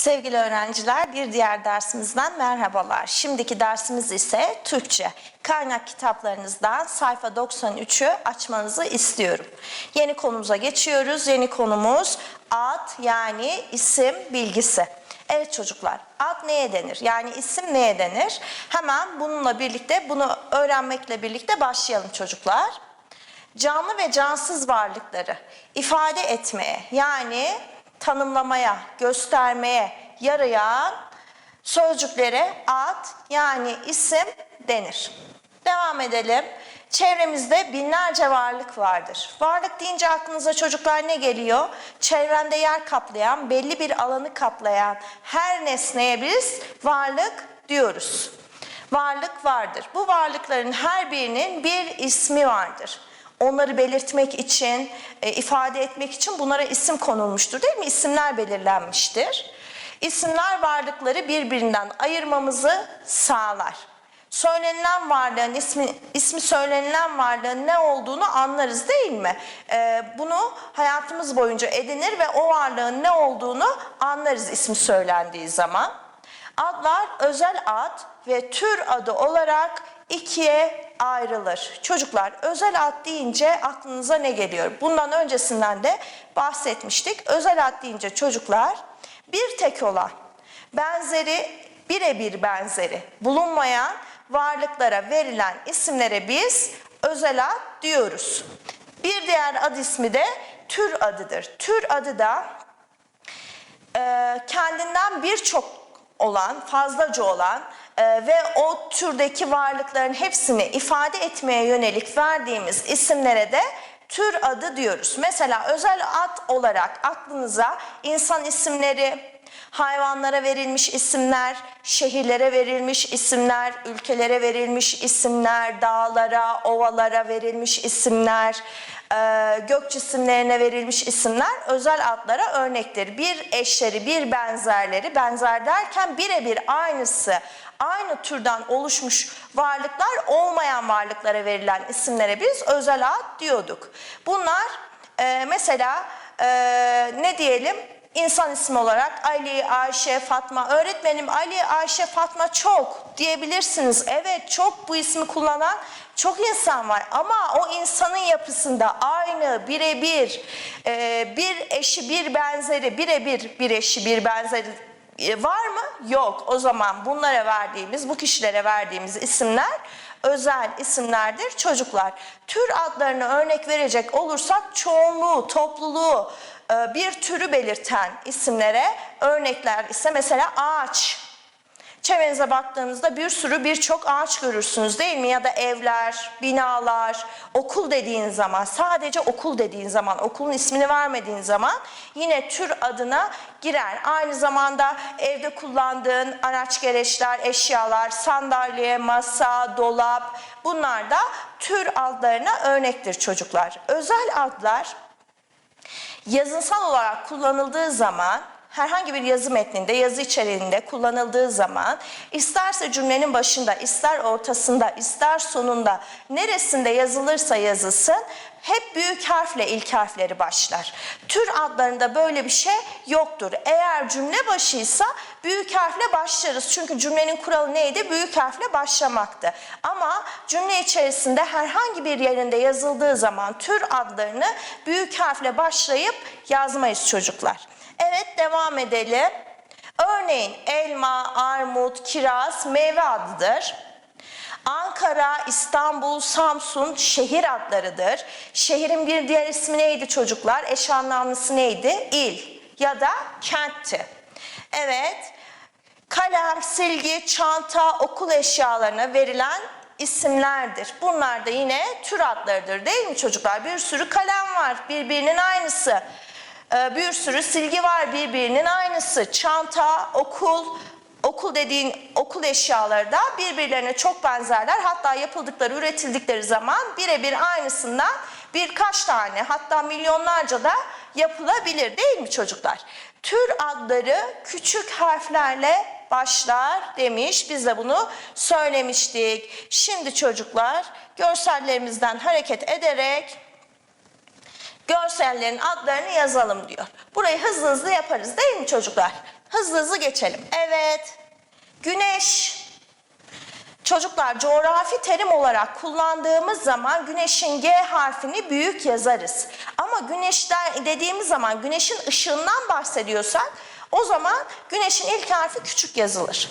Sevgili öğrenciler, bir diğer dersimizden merhabalar. Şimdiki dersimiz ise Türkçe. Kaynak kitaplarınızdan sayfa 93'ü açmanızı istiyorum. Yeni konumuza geçiyoruz. Yeni konumuz ad yani isim bilgisi. Evet çocuklar, ad neye denir? Yani isim neye denir? Hemen bununla birlikte, bunu öğrenmekle birlikte başlayalım çocuklar. Canlı ve cansız varlıkları ifade etmeye yani tanımlamaya, göstermeye yarayan sözcüklere ad yani isim denir. Devam edelim. Çevremizde binlerce varlık vardır. Varlık deyince aklınıza çocuklar ne geliyor? Çevrende yer kaplayan, belli bir alanı kaplayan her nesneye biz varlık diyoruz. Varlık vardır. Bu varlıkların her birinin bir ismi vardır onları belirtmek için, e, ifade etmek için bunlara isim konulmuştur değil mi? İsimler belirlenmiştir. İsimler varlıkları birbirinden ayırmamızı sağlar. Söylenilen varlığın ismi, ismi söylenilen varlığın ne olduğunu anlarız değil mi? E, bunu hayatımız boyunca edinir ve o varlığın ne olduğunu anlarız ismi söylendiği zaman. Adlar özel ad ve tür adı olarak ikiye ayrılır. Çocuklar özel ad deyince aklınıza ne geliyor? Bundan öncesinden de bahsetmiştik. Özel ad deyince çocuklar bir tek olan, benzeri birebir benzeri bulunmayan varlıklara verilen isimlere biz özel ad diyoruz. Bir diğer ad ismi de tür adıdır. Tür adı da e, kendinden birçok olan, fazlaca olan e, ve o türdeki varlıkların hepsini ifade etmeye yönelik verdiğimiz isimlere de tür adı diyoruz. Mesela özel ad olarak aklınıza insan isimleri, hayvanlara verilmiş isimler, şehirlere verilmiş isimler, ülkelere verilmiş isimler, dağlara, ovalara verilmiş isimler, gök cisimlerine verilmiş isimler özel adlara örnektir. Bir eşleri, bir benzerleri, benzer derken birebir aynısı, aynı türden oluşmuş varlıklar olmayan varlıklara verilen isimlere biz özel ad diyorduk. Bunlar e, mesela e, ne diyelim? İnsan ismi olarak Ali, Ayşe, Fatma. Öğretmenim Ali, Ayşe, Fatma çok diyebilirsiniz. Evet çok bu ismi kullanan çok insan var ama o insanın yapısında aynı, birebir, e, bir eşi, bir benzeri, birebir bir eşi, bir benzeri e, var mı? Yok. O zaman bunlara verdiğimiz, bu kişilere verdiğimiz isimler özel isimlerdir çocuklar. Tür adlarını örnek verecek olursak çoğunluğu, topluluğu, bir türü belirten isimlere örnekler ise mesela ağaç. Çevrenize baktığınızda bir sürü birçok ağaç görürsünüz değil mi? Ya da evler, binalar, okul dediğin zaman, sadece okul dediğin zaman, okulun ismini vermediğin zaman yine tür adına girer. Aynı zamanda evde kullandığın araç gereçler, eşyalar, sandalye, masa, dolap bunlar da tür adlarına örnektir çocuklar. Özel adlar yazınsal olarak kullanıldığı zaman herhangi bir yazı metninde, yazı içeriğinde kullanıldığı zaman isterse cümlenin başında, ister ortasında, ister sonunda neresinde yazılırsa yazılsın hep büyük harfle ilk harfleri başlar. Tür adlarında böyle bir şey yoktur. Eğer cümle başıysa büyük harfle başlarız. Çünkü cümlenin kuralı neydi? Büyük harfle başlamaktı. Ama cümle içerisinde herhangi bir yerinde yazıldığı zaman tür adlarını büyük harfle başlayıp yazmayız çocuklar. Evet devam edelim. Örneğin elma, armut, kiraz meyve adıdır. Ankara, İstanbul, Samsun şehir adlarıdır. Şehrin bir diğer ismi neydi çocuklar? Eş anlamlısı neydi? İl ya da kentti. Evet. Kalem, silgi, çanta, okul eşyalarına verilen isimlerdir. Bunlar da yine tür adlarıdır değil mi çocuklar? Bir sürü kalem var birbirinin aynısı. Ee, bir sürü silgi var birbirinin aynısı. Çanta, okul, okul dediğin okul eşyaları da birbirlerine çok benzerler. Hatta yapıldıkları, üretildikleri zaman birebir aynısından birkaç tane hatta milyonlarca da yapılabilir değil mi çocuklar? Tür adları küçük harflerle başlar demiş. Biz de bunu söylemiştik. Şimdi çocuklar görsellerimizden hareket ederek görsellerin adlarını yazalım diyor. Burayı hızlı hızlı yaparız değil mi çocuklar? Hızlı hızlı geçelim. Evet. Güneş. Çocuklar coğrafi terim olarak kullandığımız zaman güneşin G harfini büyük yazarız. Ama güneşten dediğimiz zaman güneşin ışığından bahsediyorsak o zaman güneşin ilk harfi küçük yazılır.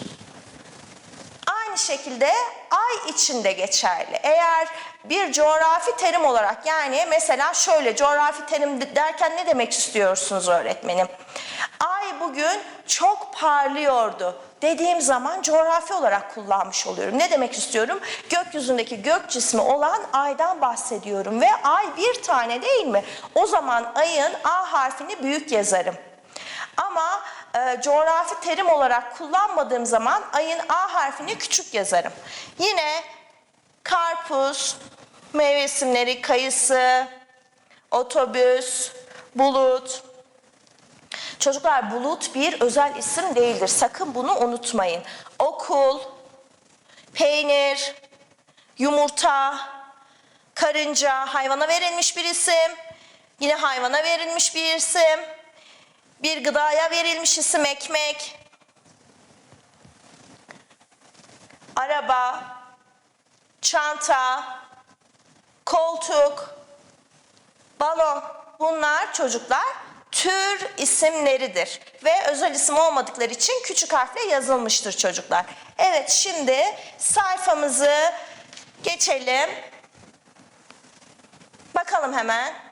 Aynı şekilde ay içinde geçerli. Eğer bir coğrafi terim olarak yani mesela şöyle coğrafi terim derken ne demek istiyorsunuz öğretmenim? Ay bugün çok parlıyordu dediğim zaman coğrafi olarak kullanmış oluyorum. Ne demek istiyorum? Gökyüzündeki gök cismi olan aydan bahsediyorum ve ay bir tane değil mi? O zaman ayın A harfini büyük yazarım. Ama e, coğrafi terim olarak kullanmadığım zaman ayın A harfini küçük yazarım. Yine karpuz, meyve isimleri kayısı, otobüs, bulut. Çocuklar bulut bir özel isim değildir. Sakın bunu unutmayın. Okul, peynir, yumurta, karınca hayvana verilmiş bir isim. Yine hayvana verilmiş bir isim. Bir gıdaya verilmiş isim ekmek. Araba, çanta, koltuk, balon. Bunlar çocuklar tür isimleridir. Ve özel isim olmadıkları için küçük harfle yazılmıştır çocuklar. Evet şimdi sayfamızı geçelim. Bakalım hemen.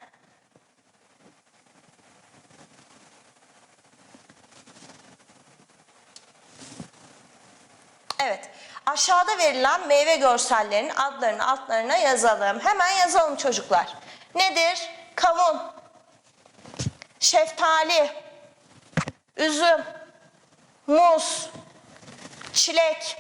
Evet. Aşağıda verilen meyve görsellerinin adlarını altlarına yazalım. Hemen yazalım çocuklar. Nedir? Kavun, şeftali, üzüm, muz, çilek.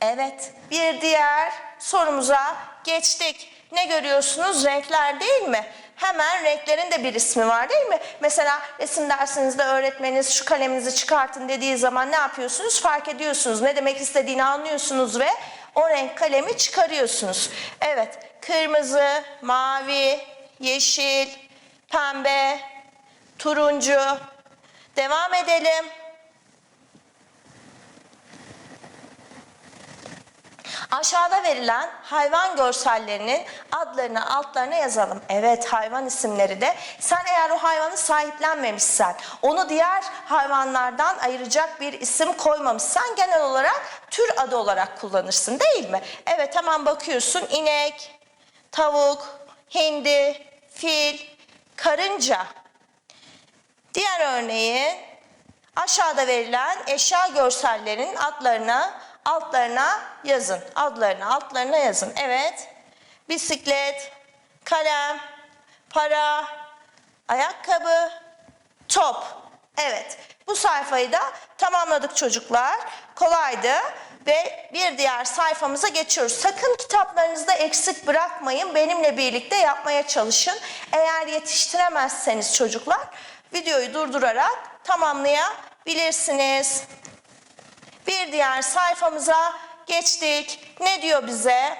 Evet, bir diğer sorumuza geçtik. Ne görüyorsunuz? Renkler değil mi? Hemen renklerin de bir ismi var değil mi? Mesela resim dersinizde öğretmeniniz şu kaleminizi çıkartın dediği zaman ne yapıyorsunuz? Fark ediyorsunuz. Ne demek istediğini anlıyorsunuz ve o renk kalemi çıkarıyorsunuz. Evet, kırmızı, mavi, yeşil, pembe, turuncu. Devam edelim. Aşağıda verilen hayvan görsellerinin adlarını altlarına yazalım. Evet hayvan isimleri de. Sen eğer o hayvanı sahiplenmemişsen, onu diğer hayvanlardan ayıracak bir isim koymamışsan genel olarak tür adı olarak kullanırsın değil mi? Evet hemen bakıyorsun inek, tavuk, hindi, fil, karınca. Diğer örneği aşağıda verilen eşya görsellerinin adlarına altlarına yazın. Adlarını altlarına yazın. Evet. Bisiklet, kalem, para, ayakkabı, top. Evet. Bu sayfayı da tamamladık çocuklar. Kolaydı. Ve bir diğer sayfamıza geçiyoruz. Sakın kitaplarınızda eksik bırakmayın. Benimle birlikte yapmaya çalışın. Eğer yetiştiremezseniz çocuklar videoyu durdurarak tamamlayabilirsiniz. Bir diğer sayfamıza geçtik. Ne diyor bize?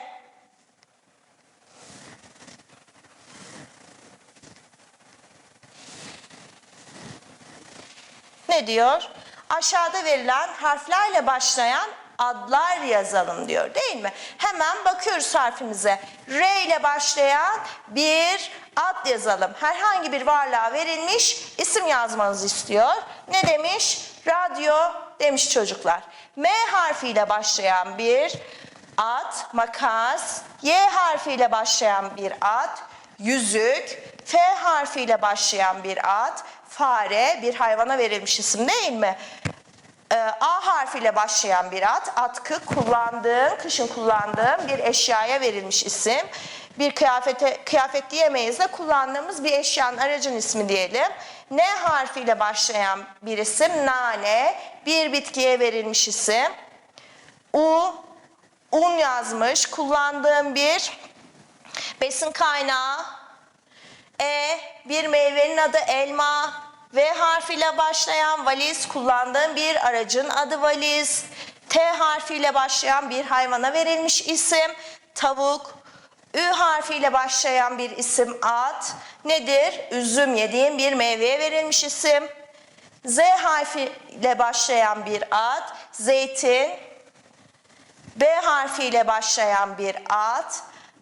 Ne diyor? Aşağıda verilen harflerle başlayan adlar yazalım diyor değil mi? Hemen bakıyoruz harfimize. R ile başlayan bir ad yazalım. Herhangi bir varlığa verilmiş isim yazmanızı istiyor. Ne demiş? Radyo demiş çocuklar. M harfiyle başlayan bir at, makas, Y harfiyle başlayan bir at, yüzük, F harfiyle başlayan bir at, fare, bir hayvana verilmiş isim değil mi? Ee, A harfiyle başlayan bir at, atkı kullandığım, kışın kullandığım bir eşyaya verilmiş isim. Bir kıyafete, kıyafet diyemeyiz de kullandığımız bir eşyanın aracın ismi diyelim. N harfiyle başlayan bir isim, nane, bir bitkiye verilmiş isim. U, un yazmış, kullandığım bir besin kaynağı. E, bir meyvenin adı elma. V harfiyle başlayan valiz, kullandığım bir aracın adı valiz. T harfiyle başlayan bir hayvana verilmiş isim, tavuk. Ü harfiyle başlayan bir isim at. Nedir? Üzüm yediğim bir meyveye verilmiş isim. Z harfiyle başlayan bir ad, zeytin. B harfiyle başlayan bir ad.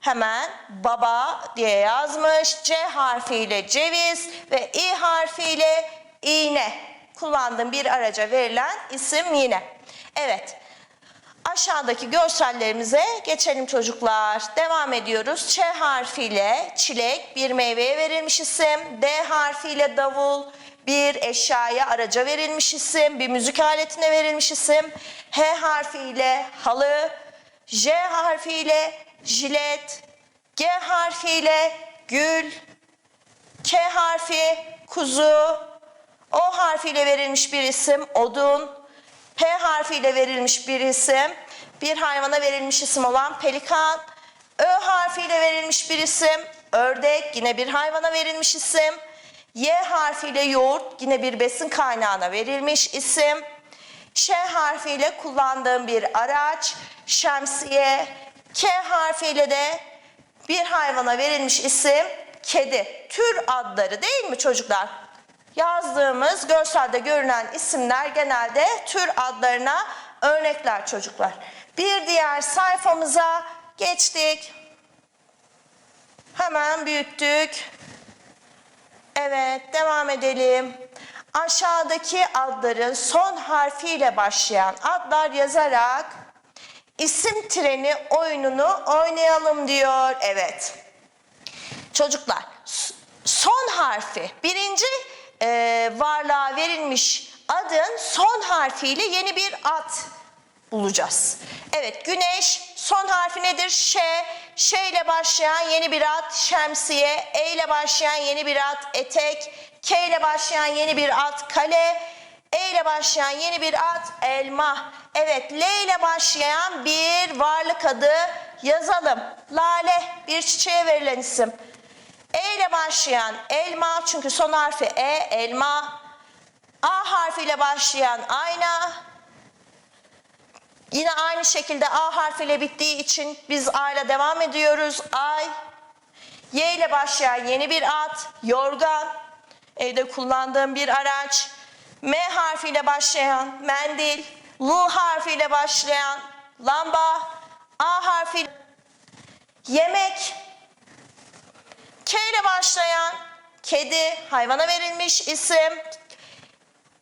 Hemen baba diye yazmış. C harfiyle ceviz ve İ harfiyle iğne. Kullandığım bir araca verilen isim yine. Evet. Aşağıdaki görsellerimize geçelim çocuklar. Devam ediyoruz. Ç harfiyle çilek bir meyveye verilmiş isim. D harfiyle davul bir eşyaya araca verilmiş isim. Bir müzik aletine verilmiş isim. H harfiyle halı. J harfiyle jilet. G harfiyle gül. K harfi kuzu. O harfiyle verilmiş bir isim odun. P harfiyle verilmiş bir isim, bir hayvana verilmiş isim olan pelikan. Ö harfiyle verilmiş bir isim, ördek, yine bir hayvana verilmiş isim. Y harfiyle yoğurt, yine bir besin kaynağına verilmiş isim. Ş harfiyle kullandığım bir araç, şemsiye. K harfiyle de bir hayvana verilmiş isim, kedi. Tür adları değil mi çocuklar? Yazdığımız görselde görünen isimler genelde tür adlarına örnekler çocuklar. Bir diğer sayfamıza geçtik. Hemen büyüttük. Evet, devam edelim. Aşağıdaki adların son harfiyle başlayan adlar yazarak isim treni oyununu oynayalım diyor. Evet. Çocuklar, son harfi, birinci e, varlığa verilmiş adın son harfiyle yeni bir ad bulacağız. Evet, güneş son harfi nedir? Ş. Ş ile başlayan yeni bir ad şemsiye. E ile başlayan yeni bir ad etek. K ile başlayan yeni bir ad kale. E ile başlayan yeni bir ad elma. Evet, L ile başlayan bir varlık adı yazalım. Lale bir çiçeğe verilen isim. E ile başlayan elma çünkü son harfi E elma. A harfiyle başlayan ayna. Yine aynı şekilde A harfiyle bittiği için biz A ile devam ediyoruz. Ay. Y ile başlayan yeni bir at. Yorgan. Evde kullandığım bir araç. M harfiyle başlayan mendil. L harfiyle başlayan lamba. A harfi yemek. K ile başlayan kedi, hayvana verilmiş isim.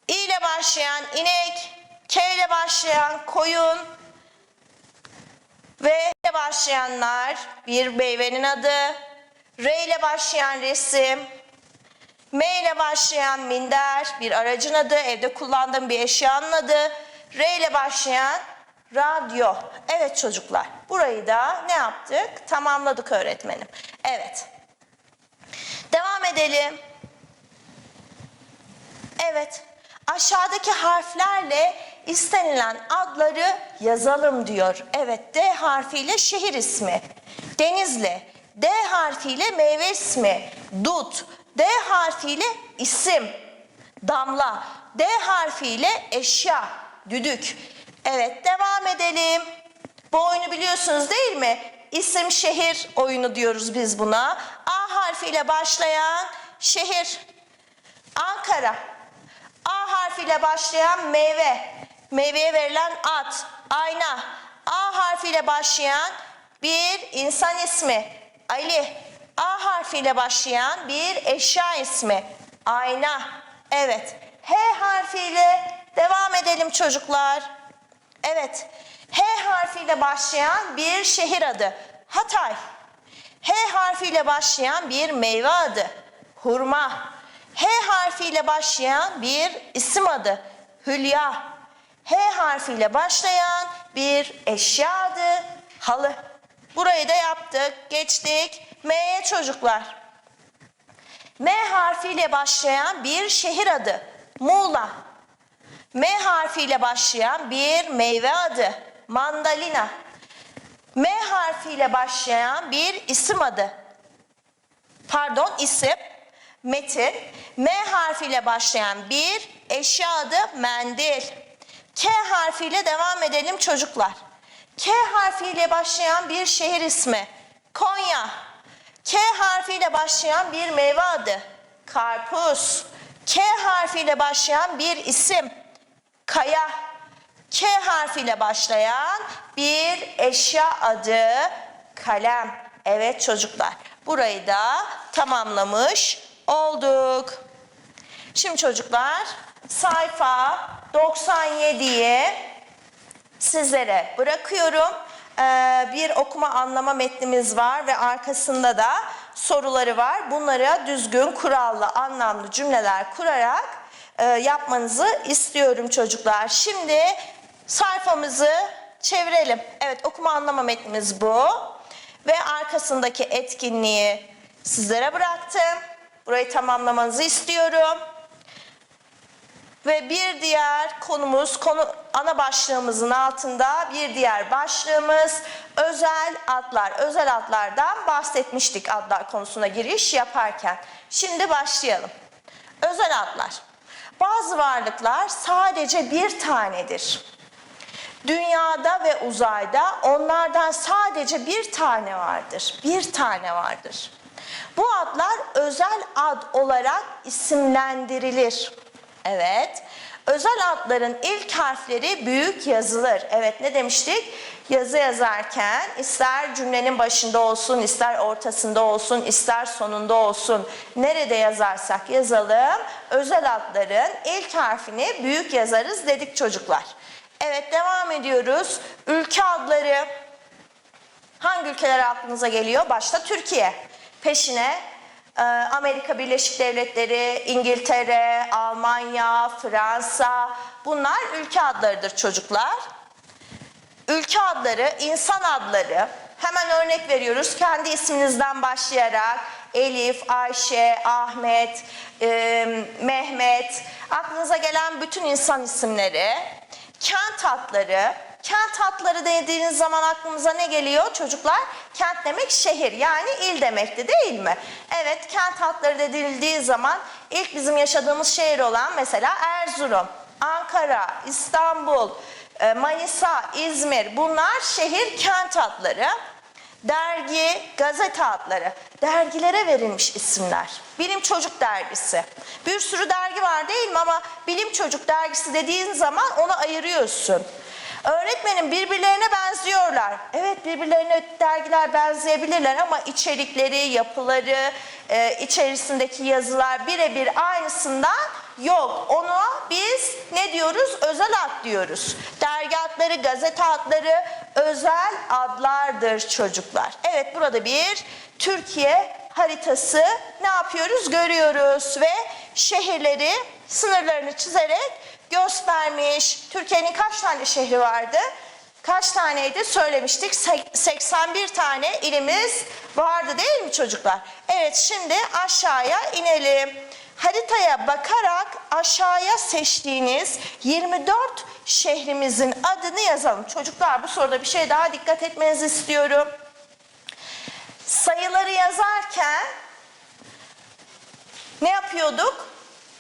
İ ile başlayan inek, K ile başlayan koyun ve ile başlayanlar bir meyvenin adı. R ile başlayan resim, M ile başlayan minder bir aracın adı, evde kullandığım bir eşyanın adı. R ile başlayan radyo. Evet çocuklar, burayı da ne yaptık? Tamamladık öğretmenim. Evet. Devam edelim. Evet. Aşağıdaki harflerle istenilen adları yazalım diyor. Evet D harfiyle şehir ismi. Denizli. D harfiyle meyve ismi. Dut. D harfiyle isim. Damla. D harfiyle eşya. Düdük. Evet devam edelim. Bu oyunu biliyorsunuz değil mi? İsim şehir oyunu diyoruz biz buna. A harfiyle başlayan şehir. Ankara. A harfiyle başlayan meyve. Meyveye verilen at. Ayna. A harfiyle başlayan bir insan ismi. Ali. A harfiyle başlayan bir eşya ismi. Ayna. Evet. H harfiyle devam edelim çocuklar. Evet. H harfiyle başlayan bir şehir adı. Hatay. H harfiyle başlayan bir meyve adı. Hurma. H harfiyle başlayan bir isim adı. Hülya. H harfiyle başlayan bir eşya adı. Halı. Burayı da yaptık. Geçtik. M'ye çocuklar. M harfiyle başlayan bir şehir adı. Muğla. M harfiyle başlayan bir meyve adı. Mandalina. M harfiyle başlayan bir isim adı. Pardon isim. Metin. M harfiyle başlayan bir eşya adı mendil. K harfiyle devam edelim çocuklar. K harfiyle başlayan bir şehir ismi. Konya. K harfiyle başlayan bir meyve adı. Karpuz. K harfiyle başlayan bir isim. Kaya. K harfiyle başlayan bir eşya adı. Kalem. Evet çocuklar. Burayı da tamamlamış olduk. Şimdi çocuklar sayfa 97'yi sizlere bırakıyorum. Ee, bir okuma anlama metnimiz var ve arkasında da soruları var. Bunlara düzgün, kurallı, anlamlı cümleler kurarak e, yapmanızı istiyorum çocuklar. Şimdi sayfamızı çevirelim. Evet okuma anlama metnimiz bu. Ve arkasındaki etkinliği sizlere bıraktım. Burayı tamamlamanızı istiyorum. Ve bir diğer konumuz, konu ana başlığımızın altında bir diğer başlığımız özel adlar. Özel adlardan bahsetmiştik adlar konusuna giriş yaparken. Şimdi başlayalım. Özel adlar. Bazı varlıklar sadece bir tanedir. Dünyada ve uzayda onlardan sadece bir tane vardır. Bir tane vardır. Bu adlar özel ad olarak isimlendirilir. Evet. Özel adların ilk harfleri büyük yazılır. Evet ne demiştik? Yazı yazarken ister cümlenin başında olsun, ister ortasında olsun, ister sonunda olsun. Nerede yazarsak yazalım özel adların ilk harfini büyük yazarız dedik çocuklar. Evet devam ediyoruz. Ülke adları hangi ülkeler aklınıza geliyor? Başta Türkiye. Peşine e, Amerika Birleşik Devletleri, İngiltere, Almanya, Fransa bunlar ülke adlarıdır çocuklar. Ülke adları, insan adları. Hemen örnek veriyoruz. Kendi isminizden başlayarak Elif, Ayşe, Ahmet, e, Mehmet, aklınıza gelen bütün insan isimleri. Kent adları. Kent adları dediğiniz zaman aklımıza ne geliyor çocuklar? Kent demek şehir yani il demekti değil mi? Evet kent adları denildiği zaman ilk bizim yaşadığımız şehir olan mesela Erzurum, Ankara, İstanbul, e, Manisa, İzmir bunlar şehir kent adları. Dergi, gazete adları. Dergilere verilmiş isimler. Bilim Çocuk Dergisi. Bir sürü dergi var değil mi ama Bilim Çocuk Dergisi dediğin zaman onu ayırıyorsun. Öğretmenim birbirlerine benziyorlar. Evet birbirlerine dergiler benzeyebilirler ama içerikleri, yapıları, e, içerisindeki yazılar birebir aynısından yok. Ona biz ne diyoruz? Özel ad diyoruz. Dergi adları, gazete adları özel adlardır çocuklar. Evet burada bir Türkiye haritası ne yapıyoruz? Görüyoruz ve şehirleri sınırlarını çizerek göstermiş. Türkiye'nin kaç tane şehri vardı? Kaç taneydi söylemiştik. Sek- 81 tane ilimiz vardı değil mi çocuklar? Evet şimdi aşağıya inelim. Haritaya bakarak aşağıya seçtiğiniz 24 şehrimizin adını yazalım. Çocuklar bu soruda bir şey daha dikkat etmenizi istiyorum. Sayıları yazarken ne yapıyorduk?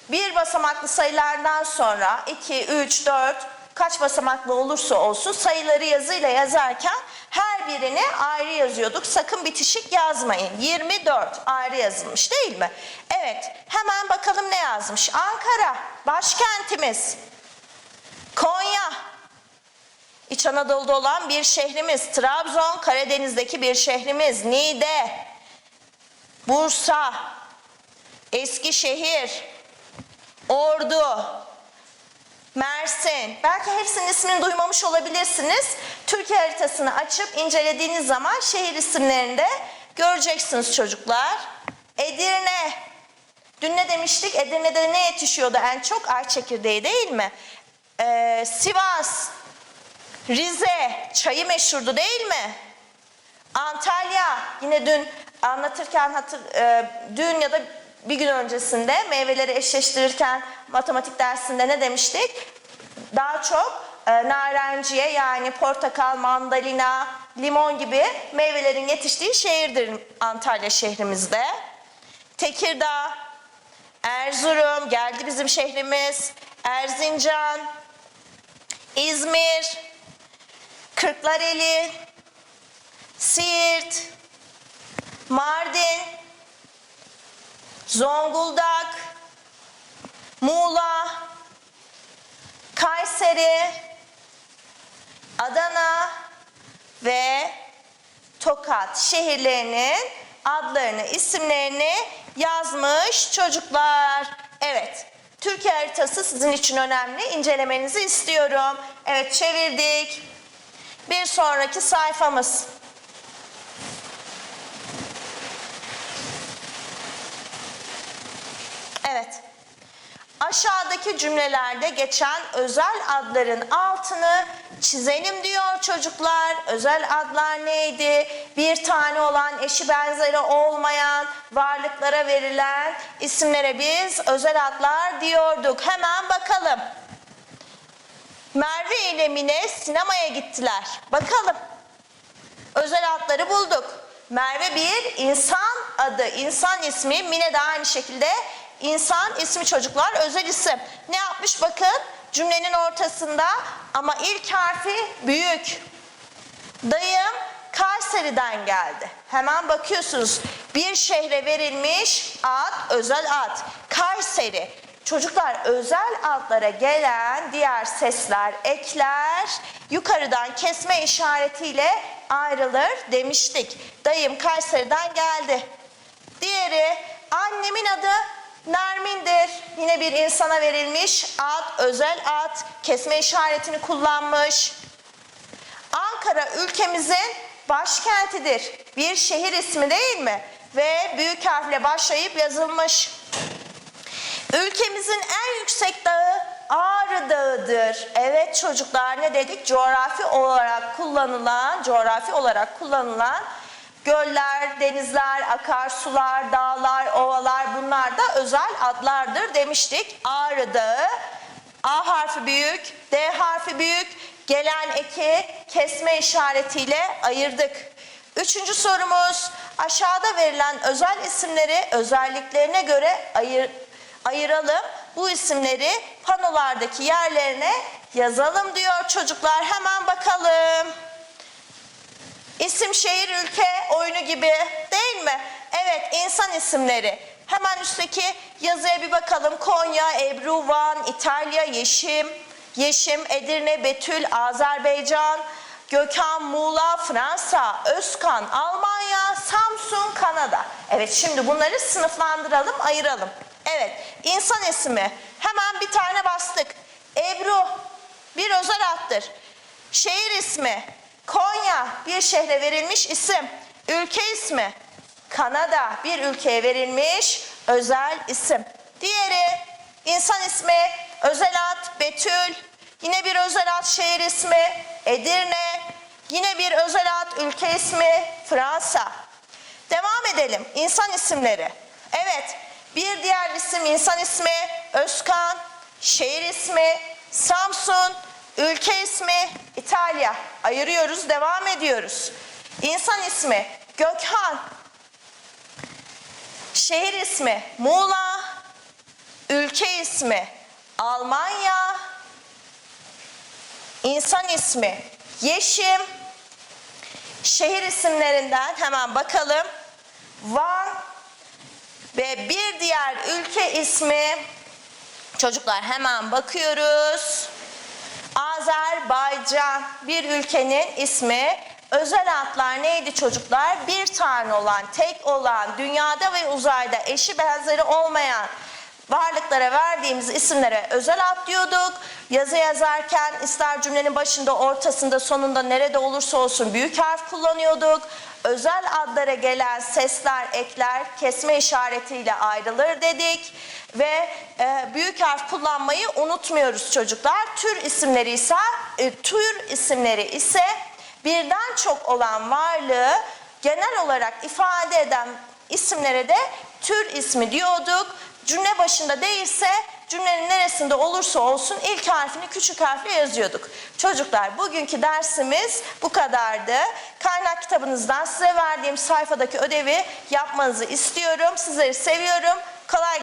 Bir basamaklı sayılardan sonra 2, 3, 4 kaç basamaklı olursa olsun sayıları yazıyla yazarken her birini ayrı yazıyorduk. Sakın bitişik yazmayın. 24 ayrı yazılmış değil mi? Evet hemen bakalım ne yazmış. Ankara başkentimiz. Konya İç Anadolu'da olan bir şehrimiz. Trabzon Karadeniz'deki bir şehrimiz. Niğde, Bursa, Eskişehir, Ordu, Mersin. Belki hepsinin ismini duymamış olabilirsiniz. Türkiye haritasını açıp incelediğiniz zaman şehir isimlerini de göreceksiniz çocuklar. Edirne. Dün ne demiştik? Edirne'de ne yetişiyordu en çok? Ay çekirdeği değil mi? Ee, Sivas, Rize, çayı meşhurdu değil mi? Antalya, yine dün anlatırken hatır, e, dün ya da bir gün öncesinde meyveleri eşleştirirken matematik dersinde ne demiştik? Daha çok e, narenciye yani portakal, mandalina, limon gibi meyvelerin yetiştiği şehirdir Antalya şehrimizde. Tekirdağ, Erzurum geldi bizim şehrimiz. Erzincan, İzmir, Kırklareli, Siirt, Mardin, Zonguldak, Muğla, Kayseri, Adana ve Tokat şehirlerinin adlarını, isimlerini yazmış çocuklar. Evet, Türkiye haritası sizin için önemli. İncelemenizi istiyorum. Evet, çevirdik. Bir sonraki sayfamız. Evet. Aşağıdaki cümlelerde geçen özel adların altını çizelim diyor çocuklar. Özel adlar neydi? Bir tane olan eşi benzeri olmayan varlıklara verilen isimlere biz özel adlar diyorduk. Hemen bakalım. Merve ile Mine sinemaya gittiler. Bakalım. Özel adları bulduk. Merve bir insan adı, insan ismi. Mine de aynı şekilde insan ismi çocuklar, özel isim. Ne yapmış bakın cümlenin ortasında ama ilk harfi büyük. Dayım Kayseri'den geldi. Hemen bakıyorsunuz. Bir şehre verilmiş ad, özel ad. Kayseri. Çocuklar özel adlara gelen diğer sesler, ekler yukarıdan kesme işaretiyle ayrılır demiştik. Dayım Kayseri'den geldi. Diğeri annemin adı Nermin'dir. Yine bir insana verilmiş ad, özel ad, kesme işaretini kullanmış. Ankara ülkemizin başkentidir. Bir şehir ismi değil mi? Ve büyük harfle başlayıp yazılmış. Ülkemizin en yüksek dağı Ağrı Dağı'dır. Evet çocuklar ne dedik? Coğrafi olarak kullanılan, coğrafi olarak kullanılan göller, denizler, akarsular, dağlar, ovalar bunlar da özel adlardır demiştik. Ağrı Dağı, A harfi büyük, D harfi büyük, gelen eki kesme işaretiyle ayırdık. Üçüncü sorumuz aşağıda verilen özel isimleri özelliklerine göre ayır, ayıralım. Bu isimleri panolardaki yerlerine yazalım diyor çocuklar. Hemen bakalım. İsim, şehir, ülke oyunu gibi değil mi? Evet, insan isimleri. Hemen üstteki yazıya bir bakalım. Konya, Ebru, Van, İtalya, Yeşim, Yeşim, Edirne, Betül, Azerbaycan, Gökhan, Muğla, Fransa, Özkan, Almanya, Samsun, Kanada. Evet, şimdi bunları sınıflandıralım, ayıralım. Evet, insan ismi. Hemen bir tane bastık. Ebru, bir özel addır. Şehir ismi, Konya bir şehre verilmiş isim. Ülke ismi Kanada bir ülkeye verilmiş özel isim. Diğeri insan ismi özel ad Betül. Yine bir özel ad şehir ismi Edirne. Yine bir özel ad ülke ismi Fransa. Devam edelim. İnsan isimleri. Evet. Bir diğer isim insan ismi Özkan. Şehir ismi Samsun. Ülke ismi İtalya. Ayırıyoruz, devam ediyoruz. İnsan ismi Gökhan. Şehir ismi Muğla. Ülke ismi Almanya. İnsan ismi Yeşim. Şehir isimlerinden hemen bakalım. Van ve bir diğer ülke ismi çocuklar hemen bakıyoruz. Azerbaycan bir ülkenin ismi. Özel adlar neydi çocuklar? Bir tane olan, tek olan, dünyada ve uzayda eşi benzeri olmayan varlıklara verdiğimiz isimlere özel ad diyorduk. Yazı yazarken ister cümlenin başında, ortasında, sonunda nerede olursa olsun büyük harf kullanıyorduk. Özel adlara gelen sesler, ekler kesme işaretiyle ayrılır dedik. Ve e, büyük harf kullanmayı unutmuyoruz çocuklar. Tür isimleri ise e, tür isimleri ise birden çok olan varlığı genel olarak ifade eden isimlere de tür ismi diyorduk. Cümle başında değilse cümlenin neresinde olursa olsun ilk harfini küçük harfle yazıyorduk. Çocuklar bugünkü dersimiz bu kadardı. Kaynak kitabınızdan size verdiğim sayfadaki ödevi yapmanızı istiyorum. Sizleri seviyorum. Kolay